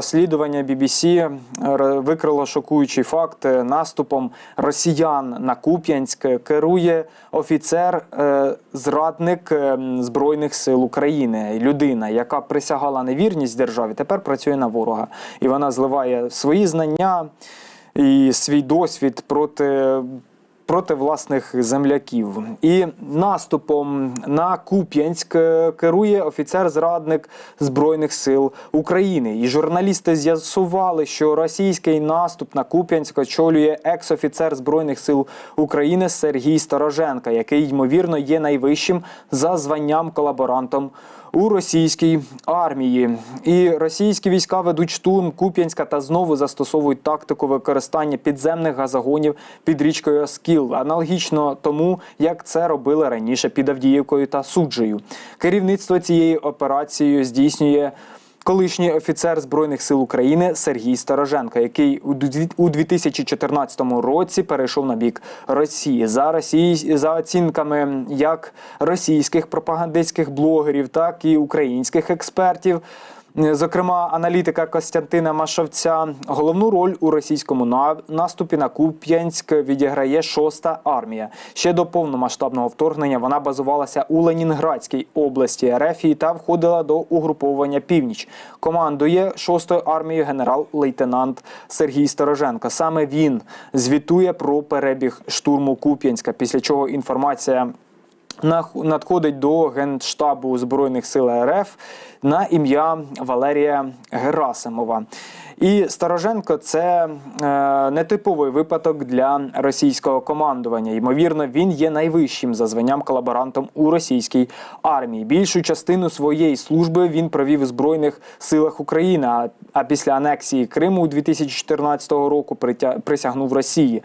розслідування BBC р- викрило шокуючий факт Е, наступом росіян на Куп'янськ керує офіцер, е, зрадник е, збройних сил України. Людина, яка присягала на вірність державі, тепер працює на ворога, і вона зливає свої знання і свій досвід проти. Проти власних земляків і наступом на Куп'янськ е, керує офіцер-зрадник збройних сил України. І журналісти з'ясували, що російський наступ на Куп'янськ очолює екс-офіцер збройних сил України Сергій Стороженко, який ймовірно є найвищим за званням колаборантом у російській армії. І російські війська ведуть штурм Куп'янська та знову застосовують тактику використання підземних газогонів під річкою Оскіл, аналогічно тому, як це робили раніше під Авдіївкою та Суджею. Керівництво цією операцією здійснює. Колишній офіцер збройних сил України Сергій Староженко, який у дві- у 2014 році перейшов на бік Росії за Росії за оцінками як російських пропагандистських блогерів, так і українських експертів. Зокрема, аналітика Костянтина Машовця головну роль у російському наступі на Куп'янськ відіграє шоста армія. Ще до повномасштабного вторгнення вона базувалася у Ленінградській області Ерефії та входила до угруповання Північ. Командує шостою армією генерал-лейтенант Сергій Стороженко. Саме він звітує про перебіг штурму Куп'янська, після чого інформація надходить до Генштабу Збройних сил РФ на ім'я Валерія Герасимова. І Стороженко це е, нетиповий випадок для російського командування. Ймовірно, він є найвищим за званням колаборантом у російській армії. Більшу частину своєї служби він провів у збройних силах України. А, після анексії Криму у 2014 року присягнув Росії.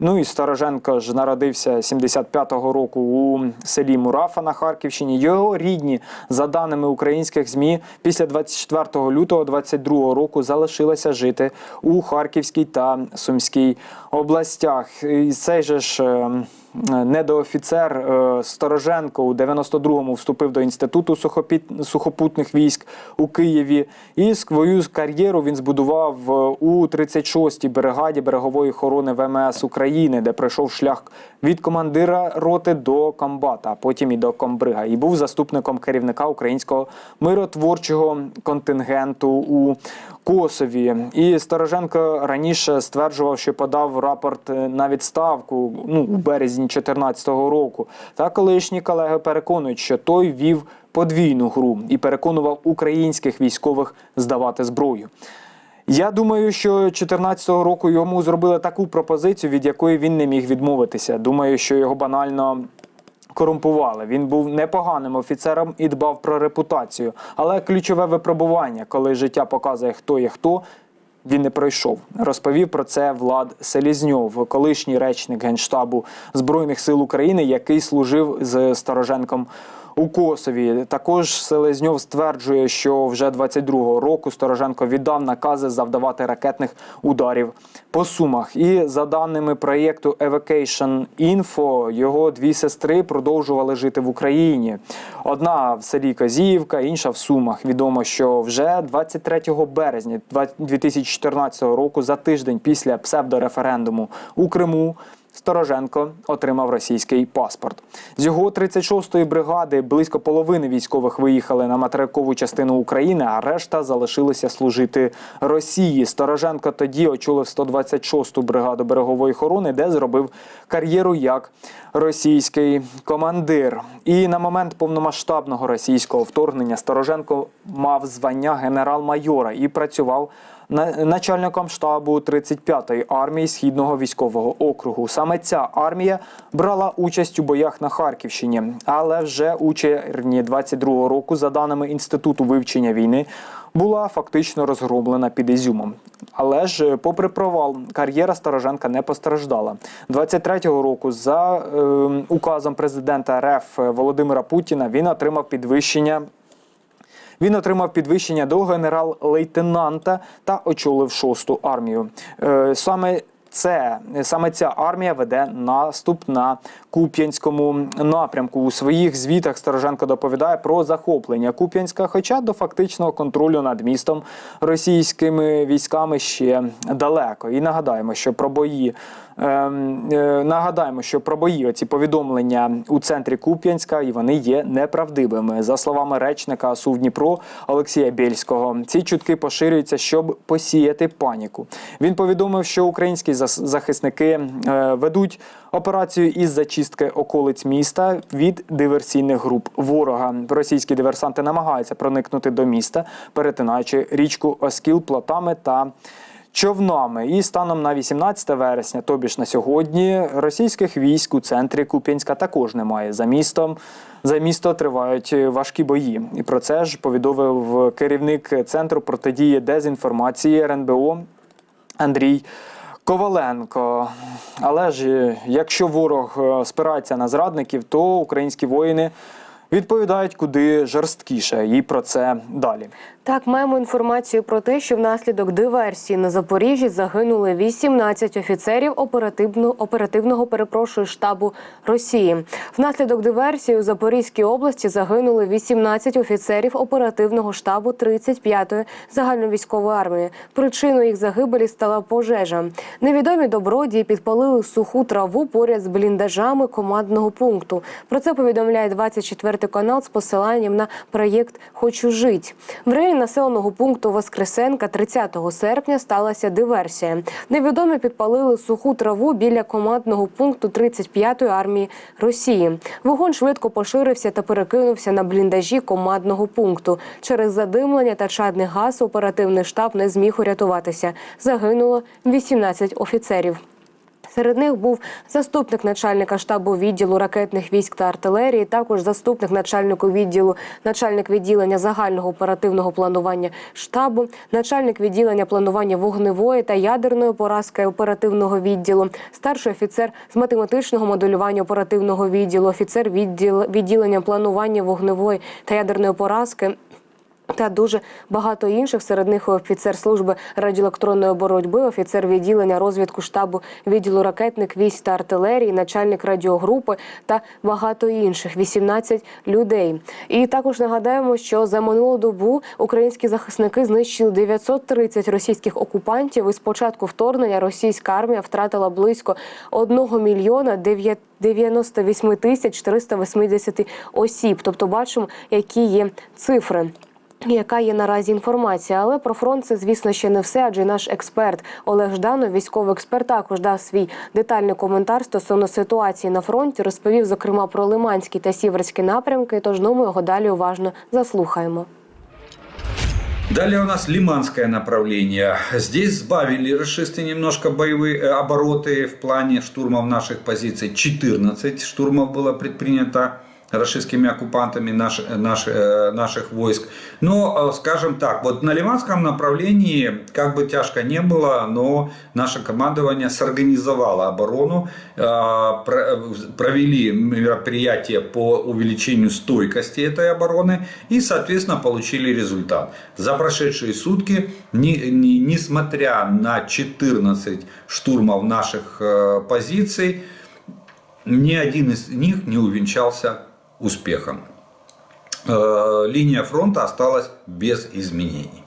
Ну і Стороженко ж народився 75-го року у селі Мурафа на Харківщині. Його рідні, за даними українських ЗМІ, після 24 лютого 22 року залишилися жити у Харківській та Сумській областях. І цей же ж е, недоофіцер е, Стороженко у 92-му вступив до інституту сухопутних військ у Києві. І свою кар'єру він збудував е, у 36-й бригаді берегової охорони ВМС України, де пройшов шлях від командира роти до комбата, а потім і до комбрига. І був заступником керівника українського миротворчого контингенту у Косові. І Стороженко раніше стверджував, що подав рапорт е, на відставку ну, у березні 2014 року. Та колишні колеги переконують, що той вів подвійну гру і переконував українських військових здавати зброю. Я думаю, що 2014 року йому зробили таку пропозицію, від якої він не міг відмовитися. Думаю, що його банально корумпували. Він був непоганим офіцером і дбав про репутацію. Але ключове випробування, коли життя показує, хто є хто. Він не пройшов. Розповів про це Влад Селізньов, колишній речник генштабу збройних сил України, який служив з Стороженком у Косові. Також Селезньов стверджує, що вже 22-го року Стороженко віддав накази завдавати ракетних ударів по сумах. І за даними проєкту Evacation Info, його дві сестри продовжували жити в Україні. Одна в селі Козіївка, інша в Сумах. Відомо, що вже 23 березня 2014 року, за тиждень після псевдореферендуму у Криму. Стороженко отримав російський паспорт. З його 36-ї бригади близько половини військових виїхали на материкову частину України, а решта залишилися служити Росії. Стороженко тоді очолив 126-ту бригаду берегової охорони, де зробив кар'єру як російський командир. І на момент повномасштабного російського вторгнення Стороженко мав звання генерал-майора і працював начальником штабу 35-ї армії Східного військового округу. Саме ця армія брала участь у боях на Харківщині, але вже у червні 22-го року, за даними інституту вивчення війни, була фактично розгромлена під Ізюмом. Але ж, попри провал, кар'єра Стороженка не постраждала. 23-го року за е, указом президента РФ Володимира Путіна він отримав підвищення він отримав підвищення до генерал-лейтенанта та очолив шосту армію. Е, Саме це саме ця армія веде наступ на Куп'янському напрямку. У своїх звітах Стороженко доповідає про захоплення Куп'янська, хоча до фактичного контролю над містом російськими військами ще далеко. І нагадаємо, що про бої. Ем, е, Нагадаємо, що про бої оці повідомлення у центрі Куп'янська і вони є неправдивими. За словами речника СУВ Дніпро Олексія Бєльського, ці чутки поширюються, щоб посіяти паніку. Він повідомив, що українські захисники е, ведуть операцію із зачистки околиць міста від диверсійних груп ворога. Російські диверсанти намагаються проникнути до міста, перетинаючи річку Оскіл плотами та. Човнами і станом на 18 вересня, тобі ж на сьогодні, російських військ у центрі Куп'янська також немає. За містом за місто тривають важкі бої. І про це ж повідомив керівник центру протидії дезінформації РНБО Андрій Коваленко. Але ж е, якщо ворог е, спирається на зрадників, то українські воїни відповідають куди жорсткіше. І про це далі. Так, маємо інформацію про те, що внаслідок диверсії на Запоріжжі загинули 18 офіцерів оперативно, оперативного перепрошую штабу Росії. Внаслідок диверсії у Запорізькій області загинули 18 офіцерів оперативного штабу 35-ї загальновійськової армії. Причиною їх загибелі стала пожежа. Невідомі добродії підпалили суху траву поряд з бліндажами командного пункту. Про це повідомляє 24 канал з посиланням на проєкт Хочу жить. В районі населеного пункту Воскресенка 30 серпня сталася диверсія. Невідомі підпалили суху траву біля командного пункту 35-ї армії Росії. Вогонь швидко поширився та перекинувся на бліндажі командного пункту. Через задимлення та чадний газ оперативний штаб не зміг урятуватися. Загинуло 18 офіцерів. Серед них був заступник начальника штабу відділу ракетних військ та артилерії, також заступник начальнику відділу, начальник відділення загального оперативного планування штабу, начальник відділення планування вогневої та ядерної поразки оперативного відділу, старший офіцер з математичного моделювання оперативного відділу, офіцер відділ, відділення планування вогневої та ядерної поразки. Та дуже багато інших серед них офіцер служби радіоелектронної боротьби, офіцер відділення розвідку штабу відділу ракетних військ та артилерії, начальник радіогрупи та багато інших 18 людей. І також нагадаємо, що за минулу добу українські захисники знищили 930 російських окупантів. І з початку вторгнення російська армія втратила близько 1 мільйона 9 98 тисяч 480 осіб. Тобто бачимо, які є цифри Яка є наразі інформація, але про фронт це, звісно, ще не все. Адже наш експерт Олег Жданов, військовий експерт, також дав свій детальний коментар стосовно ситуації на фронті. Розповів зокрема про Лиманський та Сіверський напрямки. Тож ну ми його далі уважно заслухаємо. Далее у нас лиманское направление. Здесь сбавили расшисты немножко боевые э, обороты в плане штурмов наших позиций. 14 штурмов было предпринято рашистскими оккупантами наш, наш, э, наших войск. Но, э, скажем так, вот на Лиманском направлении, как бы тяжко не было, но наше командование сорганизовало оборону, э, про- провели мероприятия по увеличению стойкости этой обороны и, соответственно, получили результат. За прошедшие сутки, не- не- несмотря на 14 штурмов наших э, позиций, ни один из них не увенчался успехом. Э, Линия фронта осталась без изменений.